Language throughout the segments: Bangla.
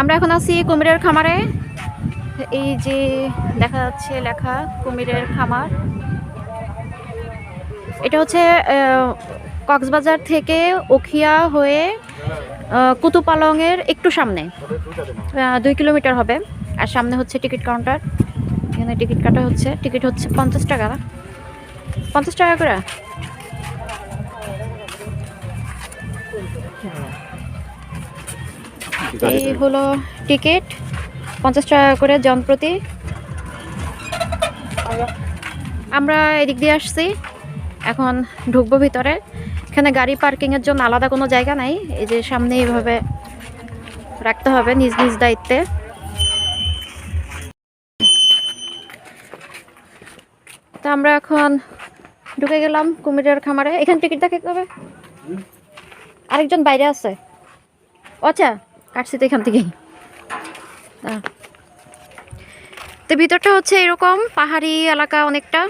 আমরা এখন আছি কুমিরের খামারে। এই যে দেখা যাচ্ছে লেখা কুমিরের খামার। এটা হচ্ছে কক্সবাজার থেকে ওখিয়া হয়ে কুতুপালংয়ের একটু সামনে দুই কিলোমিটার হবে। আর সামনে হচ্ছে টিকিট কাউন্টার। এখানে টিকিট কাটা হচ্ছে। টিকিট হচ্ছে পঞ্চাশ টাকা। পঞ্চাশ টাকা করে? এই হলো টিকিট পঞ্চাশ টাকা করে জনপ্রতি আমরা এদিক দিয়ে আসছি এখন ঢুকবো ভিতরে। এখানে গাড়ি পার্কিংয়ের জন্য আলাদা কোনো জায়গা নাই এই যে সামনে এইভাবে রাখতে হবে নিজ নিজ দায়িত্বে। তো আমরা এখন ঢুকে গেলাম কুমিরের খামারে। এখানে টিকিট দেখে হবে আরেকজন বাইরে আছে। আচ্ছা কাটছি তো এখান থেকেই। তো। ভিতরটা হচ্ছে এরকম পাহাড়ি এলাকা অনেকটা।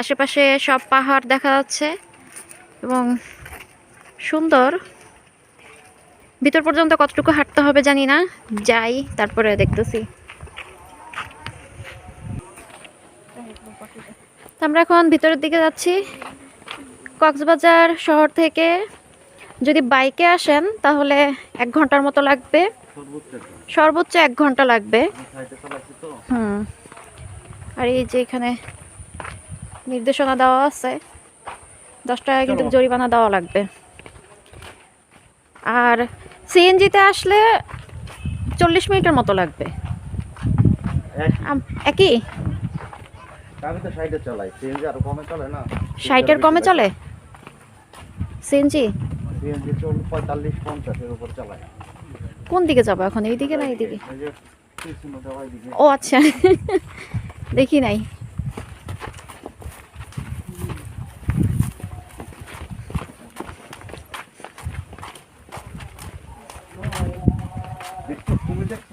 আশেপাশে সব পাহাড় দেখা যাচ্ছে এবং সুন্দর। ভিতর পর্যন্ত কতটুকু হাঁটতে হবে জানি না। যাই, তারপরে দেখতেছি। আমরা এখন ভিতরের দিকে যাচ্ছি। কক্সবাজার শহর থেকে যদি বাইকে আসেন তাহলে এক ঘণ্টার মতো লাগবে। সর্বোচ্চ এক ঘণ্টা লাগবে। হুম। আর এই যে এখানে নির্দেশনা দেওয়া আছে দশ টাকা কিন্তু জরিমানা দেওয়া লাগবে। আর সিএনজিতে আসলে চল্লিশ মিনিটের মতো লাগবে। একই? ষাটের কমে চলে? সিএনজি? সিএনজি চল পঁয়তাল্লিশ পঞ্চাশের উপর চালায়। কোন দিকে যাব এখন? না এই যে কৃষ্ণ দেওয়া দিকে ও আচ্ছা। দেখি নাই দেখছ তুমি দেখছ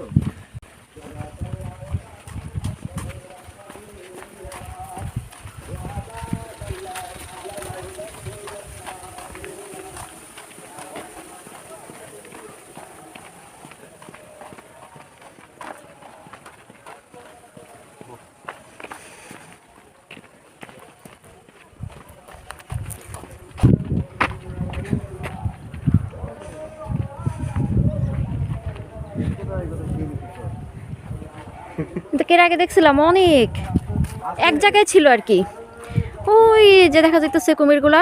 কিন্তু এর আগে দেখছিলাম অনেক। এক জায়গায় ছিল আর কি। ওই যে দেখা যাইতেছে কুমিরগুলা।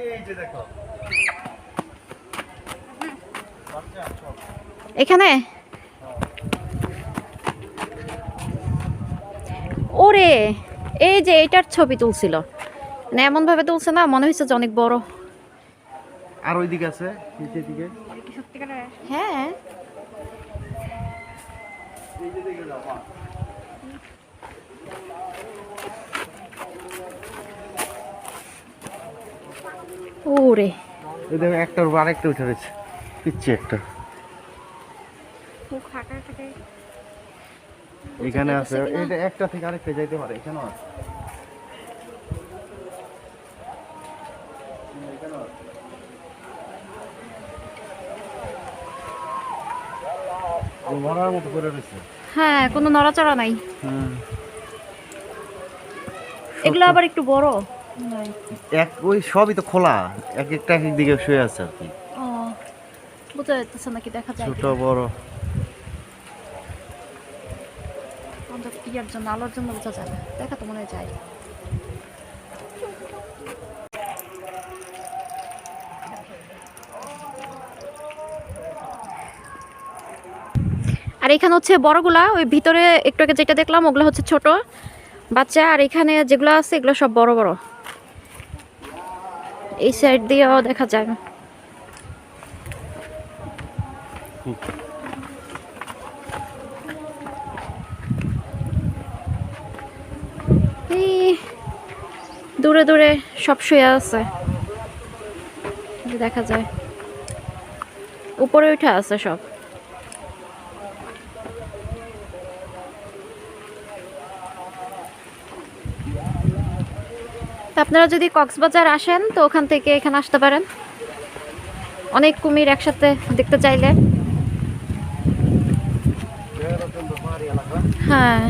এই যে দেখো এখানে? ওরে এই যে এটার ছবি তুলছিল। মানে এমন ভাবে তুলছে না মনে হচ্ছে যে অনেক বড়। আর ওই দিকে আছে নিচের দিকে। হ্যাঁ। ওরে। এই দেখো একটার উপর আরেকটা উঠে রয়েছে। পিচ্ছি একটা। এখানে আছে এটা একটা থেকে আরেকটা যাইতে পারে এখানেও আছে এখানেও আছে। মরার মতো করে রয়েছে। হ্যাঁ কোনো নড়াচড়া নাই। এগুলো আবার একটু বড়। এক ওই সবই তো খোলা। এক একটা এক দিকে শুয়ে আছে আর কি। ও বোঝা যাচ্ছে নাকি দেখা যায়। ছোট বড়। জন্য আলোর জন্য বোঝা যায় না। দেখা তো মনে হয় যায়। আর এখানে হচ্ছে বড়গুলা, ওই ভিতরে একটু আগে যেটা দেখলাম, ওগুলো হচ্ছে ছোট বাচ্চা, আর এখানে যেগুলো আছে, এগুলো সব বড় বড়। এই সাইড দিয়েও দেখা যায়। দূরে দূরে সব শুয়ে আছে। দেখা যায়। উপরে উঠে আছে সব। আপনারা যদি কক্সবাজার আসেন, তো ওখান থেকে এখানে আসতে পারেন। অনেক কুমির একসাথে দেখতে চাইলে। হ্যাঁ।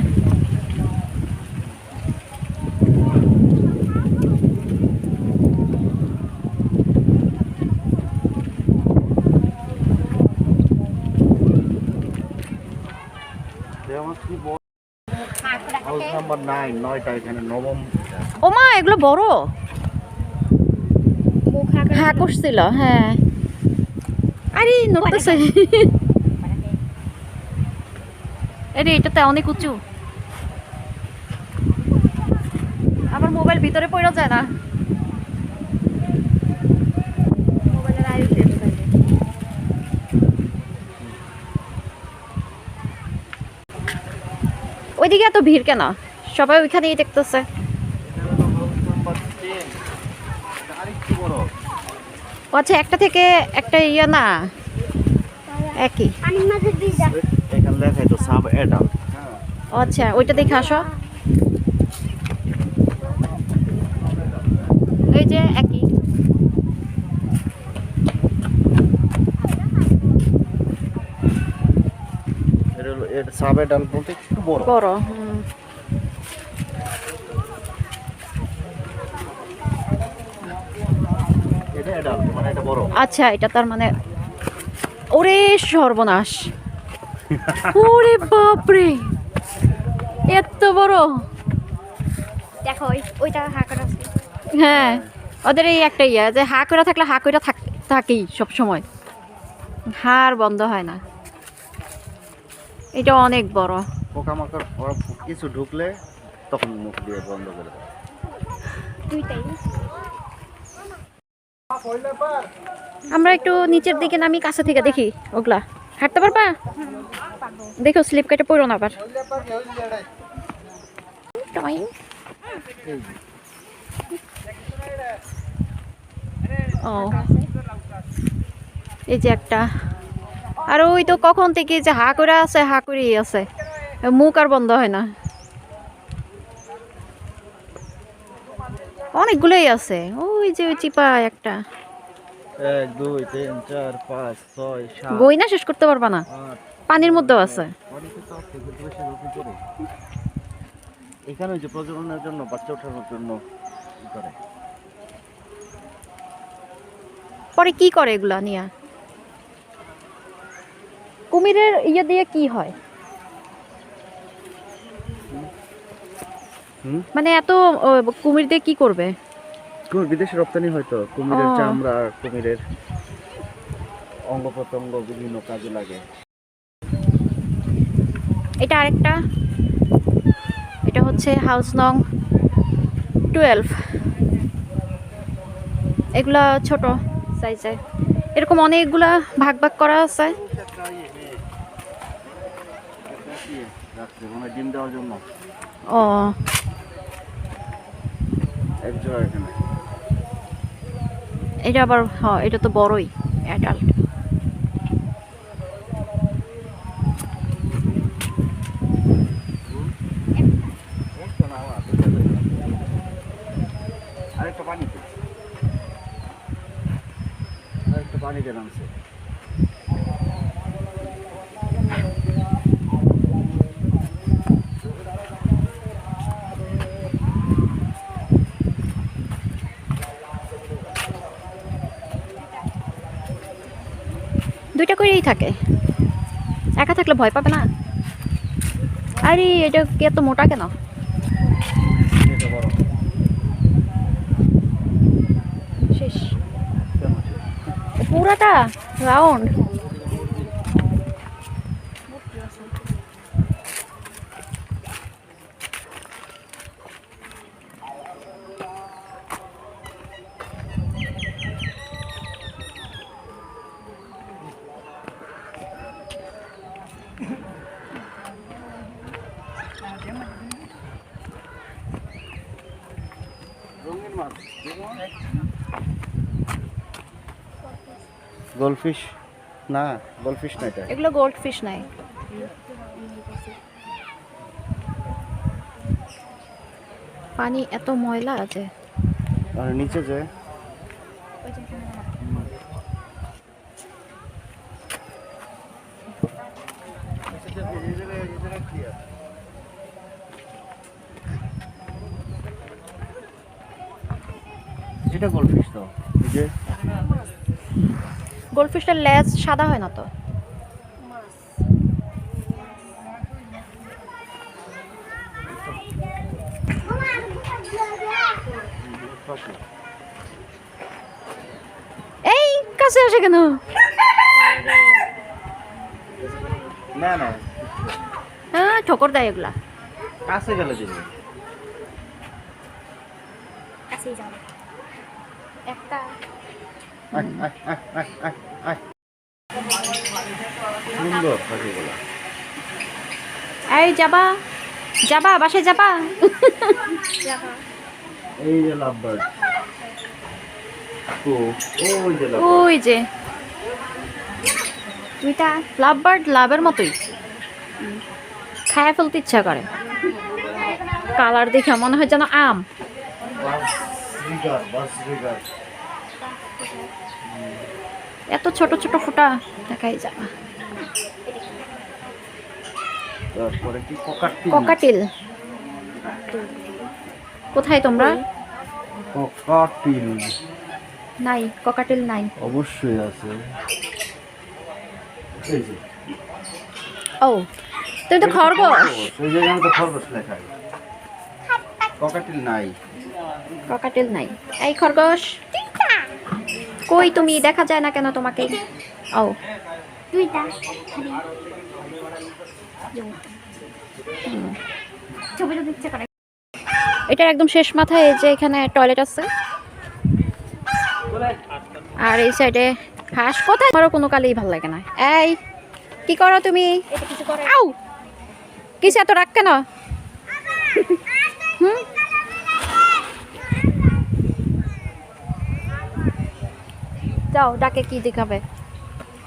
নয়টা, এখানে নবম। ও মা এগুলো বড়। হ্যাঁ করছিল হ্যাঁ। আরে, নড়তেছে। আরে, এটাতে অনেক উঁচু। আবার মোবাইল ভিতরে পড়ে যায় না। ওইদিকে এত ভিড় কেন? সবাই ওইখানেই দেখতেছে আরেকটু বড় ও আচ্ছা একটা থেকে একটা ইয়ে না? একই। এখানে লেখাই তো সাব অ্যাডাল্ট আচ্ছা ওইটা দেখে আসো। এই যে একই। সাব অ্যাডাল্ট বলতে একটু বড়। বড় হুম। এটা অ্যাডাল্ট মানে এটা বড়। আচ্ছা এটা তার মানে ওরে সর্বনাশ। ওরে বাপরে এত বড়। দেখো ওই ওইটা আছে। হ্যাঁ ওদের এই একটা ইয়ে যে হা করে থাকলে হা করে থাক থাকেই সব সময় হার বন্ধ হয় না। এটা অনেক বড়। পোকামাকড় কিছু ঢুকলে তখন মুখ দিয়ে বন্ধ করে দেয়। দুইটাই। আমরা একটু নিচের দিকে নামি কাছে থেকে দেখি ওগুলা। হাঁটতে পারবা? দেখো, স্লিপ কেটে পড়ো না আবার। ও। এই যে একটা। আর ওই তো কখন থেকে যে হা করে আছে, হা করেই আছে। মুখ আর বন্ধ হয় না। অনেকগুলোই আছে। ওই যে ওই চিপা একটা। এক দুই তিন চার পাঁচ ছয় সাত বই না শেষ করতে পারবা না। পানির মধ্যেও আছে। এখানে যে প্রজননের জন্য বাচ্চা ওঠানোর জন্য করে পরে কি করে এগুলা নিয়ে? কুমিরের ইয়ে দিয়ে কি হয়? মানে এত কুমির দিয়ে কি করবে? কুমির বিদেশে রপ্তানি হয়তো কুমিরের। চামড়া কুমিরের অঙ্গ প্রত্যঙ্গ বিভিন্ন কাজে লাগে। এটা আরেকটা। এটা হচ্ছে হাউস নং টুয়েলভ। এগুলা ছোট সাইজে। এরকম অনেকগুলা ভাগ ভাগ করা আছে। মানে ও। এক জোড়া এখানে। এটা আবার হ্যাঁ এটা তো বড়ই অ্যাডাল্ট একটা না আমার দুইটা দুইটা। আরেকটা পানিতে আরেকটা পানিতে নামছে দুইটা করেই থাকে। একা থাকলে ভয় পাবে না? আরে, এটা কি এত মোটা কেন? শেষ? পুরাটা রাউন্ড গোলফিশ? না গোলফিশ না এটা। এগুলো গোল্ড ফিশ নাই। পানি এত ময়লা আছে আর নিচে যে এটা গোলফিশ তো এই যে গোল্ডফিশটার লেজ সাদা হয় না তো? এই কাছে আসে কেন? না না। হ্যাঁ ঠোকর দেয় এগুলা। কাছে গেলে দিন কাছেই যাবে। একটা। সুন্দর পাখিগুলো এই যাবা। যাবা বাসায় যাবা। এই যে লাভ বার্ড তো ওই যে ওই যে। দুইটা লাভ বার্ড লাভের মতোই। খায় ফেলতে ইচ্ছা করে। কালার দেখে মনে হয় যেন আম বাস রিগার বাস রিগার এত ছোট ছোট ফুটা দেখাই না। ককাটিল? কোথায় তোমরা? ককাটিল। নাই ককাটিল নাই। অবশ্যই আছে। যে। ও তুই তো খরগোশ। এই জায়গায় তো খরগোশ লেখা ককাটিল নাই। ককাটিল নাই। এই খরগোশ কই তুমি? দেখা যায় না কেন তোমাকে? ও। দুইটা এটার একদম শেষ মাথায় এই যে এখানে টয়লেট আছে। আর এই সাইডে হাঁস কোথায়? আমারও কোনো কালেই ভালো লাগে না। এই কি করো তুমি? এটা কিছু এত রাখ কেন? হুম? যাও ডাকে কি দেখাবে?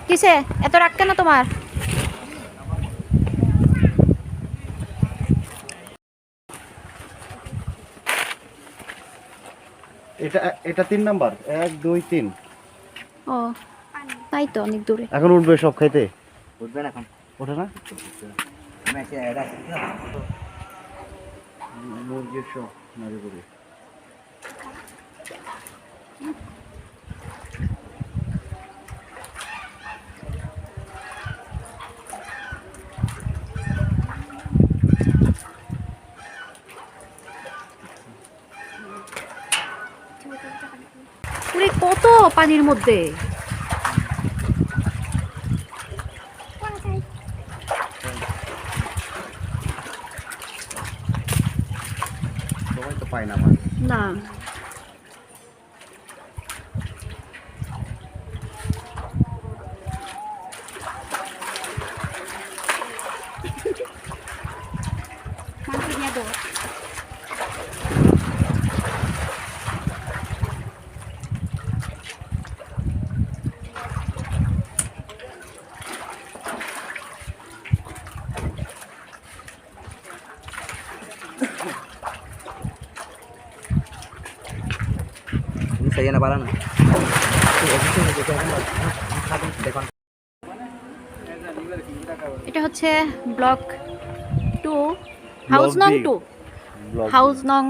কিসে? এত রাখ কেন তোমার? এটা এটা তিন নাম্বার। এক দুই তিন। ও তাই তো অনেক দূরে। এখন উঠবে সব খাইতে? এখন। ওঠে না? মুরগির সব নাড়ি কত পানির মধ্যে সবাই তো পায় না মাছ না মাংস নিয়ে দেবো Na parang. এটা হচ্ছে ব্লক টু হাউস নং টু। হাউস নং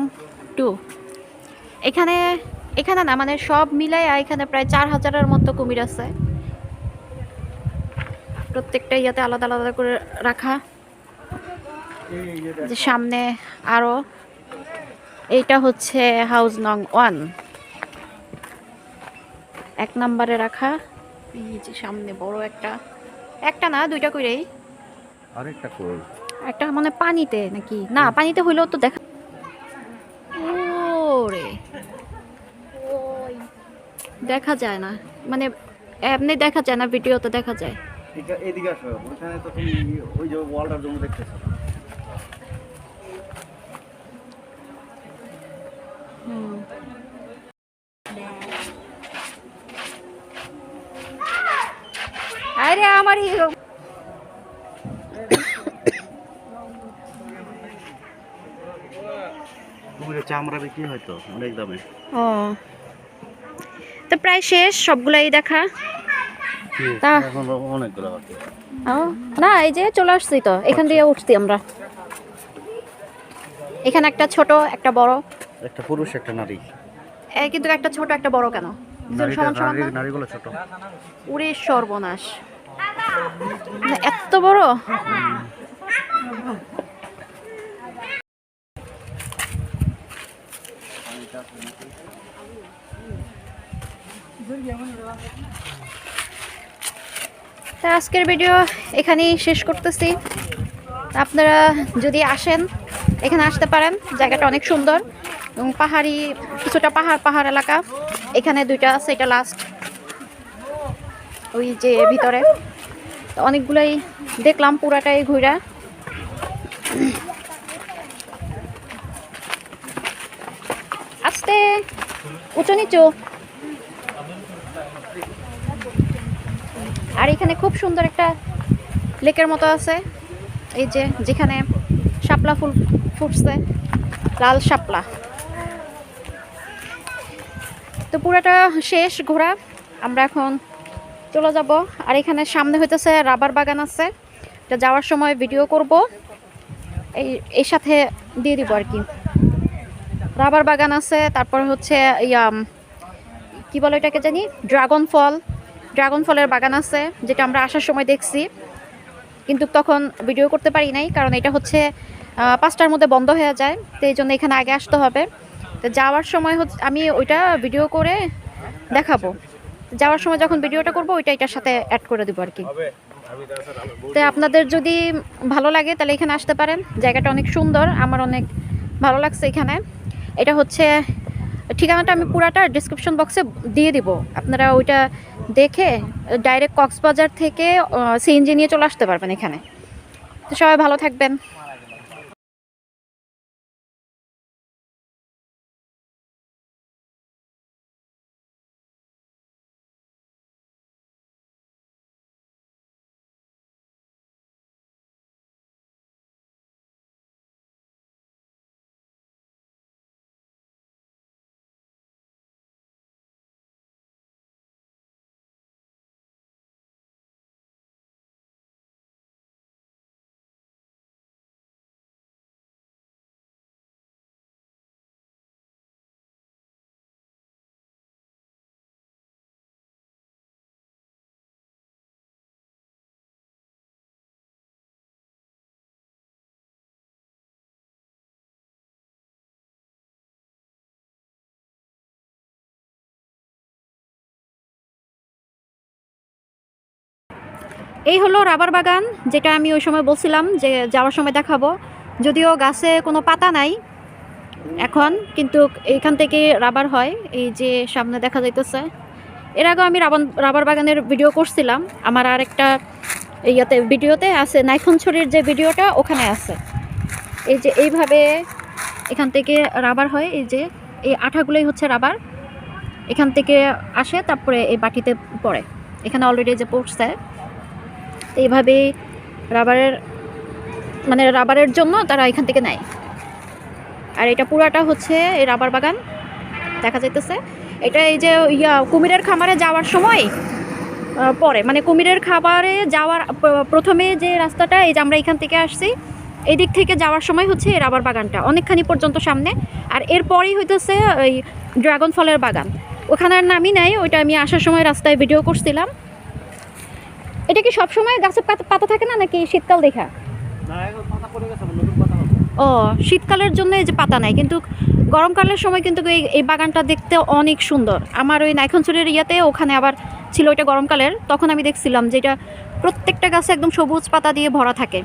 টু। এখানে এখানে না মানে সব মিলাই এখানে প্রায় চার হাজারের মতো কুমির আছে। প্রত্যেকটা ইয়াতে আলাদা আলাদা করে রাখা। যে সামনে আরও এইটা হচ্ছে হাউস নং ওয়ান। এক নাম্বারে রাখা। এই যে সামনে বড় একটা। একটা না দুইটা করেই আরেকটা কই? একটা মানে পানিতে নাকি? না পানিতে হইলেও তো দেখা ওরে। ওই। দেখা যায় না। মানে এমনি দেখা যায় না ভিডিওতে দেখা যায়। ঠিক আছে এদিকে আসো। ওখানে তো তুমি ওই যে ওয়ালটার জন্য দেখতেছো। আরে আমার কুমিরের চামড়া বিক্রি হয়তো অনেক দামে। ও। তো প্রায় শেষ সবগুলাই দেখা। অনেকগুলো না এই যে চলে আসছি তো এখান দিয়ে উঠছি আমরা। এখানে একটা ছোট একটা বড়। একটা পুরুষ একটা নারী। কিন্তু একটা ছোট একটা বড় কেন? সমান সমান নারীগুলো ছোট। উড়ে সর্বনাশ। এত বড়? তা আজকের ভিডিও এখানেই শেষ করতেছি। আপনারা যদি আসেন, এখানে আসতে পারেন। জায়গাটা অনেক সুন্দর এবং পাহাড়ি, কিছুটা পাহাড় পাহাড় এলাকা। এখানে দুইটা আছে, এটা লাস্ট ওই যে ভিতরে। অনেকগুলোই দেখলাম পুরাটাই ঘুরা আস্তে, উঁচু নিচু। আর এখানে খুব সুন্দর একটা লেকের মতো আছে। এই যে যেখানে শাপলা ফুল ফুটছে, লাল শাপলা। তো পুরাটা শেষ ঘোরা। আমরা এখন চলে যাব। আর এখানে সামনে হইতেছে রাবার বাগান আছে। এটা যাওয়ার সময় ভিডিও করব। এই, এর সাথে দিয়ে দিব আর কি। রাবার বাগান আছে, তারপর হচ্ছে ইয়াম কি বলে এটাকে জানি? ড্রাগন ফল। ড্রাগন ফলের বাগান আছে, যেটা আমরা আসার সময় দেখছি। কিন্তু তখন ভিডিও করতে পারি নাই, কারণ এটা হচ্ছে পাঁচটার মধ্যে বন্ধ হয়ে যায়। তো এই জন্য এখানে আগে আসতে হবে। তো যাওয়ার সময় হচ্ছে, আমি ওইটা ভিডিও করে দেখাবো। যাওয়ার সময় যখন ভিডিওটা করব ওইটা এটার সাথে অ্যাড করে দেবো আর কি। তো আপনাদের যদি ভালো লাগে তাহলে এখানে আসতে পারেন। জায়গাটা অনেক সুন্দর আমার অনেক ভালো লাগছে এখানে। এটা হচ্ছে ঠিকানাটা আমি পুরাটা ডিসক্রিপশন বক্সে দিয়ে দিব। আপনারা ওইটা দেখে ডাইরেক্ট কক্সবাজার থেকে সিএনজি নিয়ে চলে আসতে পারবেন এখানে। তো সবাই ভালো থাকবেন। এই হলো রাবার বাগান, যেটা আমি ওই সময় বলছিলাম যে যাওয়ার সময় দেখাবো। যদিও গাছে কোনো পাতা নাই এখন, কিন্তু এইখান থেকে রাবার হয়, এই যে সামনে দেখা যাইতেছে। এর আগেও আমি রাবান রাবার বাগানের ভিডিও করছিলাম। আমার আর একটা ইয়াতে, ভিডিওতে আছে নাইখনছড়ির যে ভিডিওটা, ওখানে আছে। এই যে এইভাবে এখান থেকে রাবার হয়, এই যে এই আঠাগুলোই হচ্ছে রাবার। এখান থেকে আসে, তারপরে এই বাটিতে পড়ে। এখানে অলরেডি যে পড়ছে। তো এইভাবেই রাবারের মানে রাবারের জন্য তারা এখান থেকে নেয়। আর এটা পুরাটা হচ্ছে এই রাবার বাগান, দেখা যাইতেছে। এটা এই যে ইয়া, কুমিরের খামারে যাওয়ার সময় পরে মানে কুমিরের খাবারে যাওয়ার প্রথমে যে রাস্তাটা, এই যে আমরা এখান থেকে আসছি এই দিক থেকে যাওয়ার সময় হচ্ছে এই রাবার বাগানটা, অনেকখানি পর্যন্ত সামনে। আর এরপরেই হইতেছে ওই ড্রাগন ফলের বাগান। ওখানে আর নামই নাই, ওইটা আমি আসার সময় রাস্তায় ভিডিও করছিলাম। এটা কি সবসময় গাছের পাতা পাতা থাকে না নাকি শীতকাল দেখা? গেছে ও শীতকালের জন্য এই যে পাতা নাই কিন্তু গরমকালের সময় কিন্তু এই এই বাগানটা দেখতে অনেক সুন্দর। আমার ওই নাইখনচুরের ইয়াতে ওখানে আবার ছিল ওইটা গরমকালের তখন আমি দেখছিলাম যে এটা প্রত্যেকটা গাছে একদম সবুজ পাতা দিয়ে ভরা থাকে।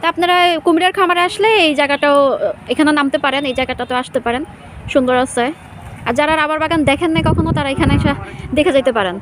তা আপনারা কুমিরের খামারে আসলে এই জায়গাটাও এখানে নামতে পারেন এই জায়গাটাতেও আসতে পারেন। সুন্দর আছে। আর যারা রাবার বাগান দেখেন না কখনো তারা এখানে এসে দেখে যেতে পারেন।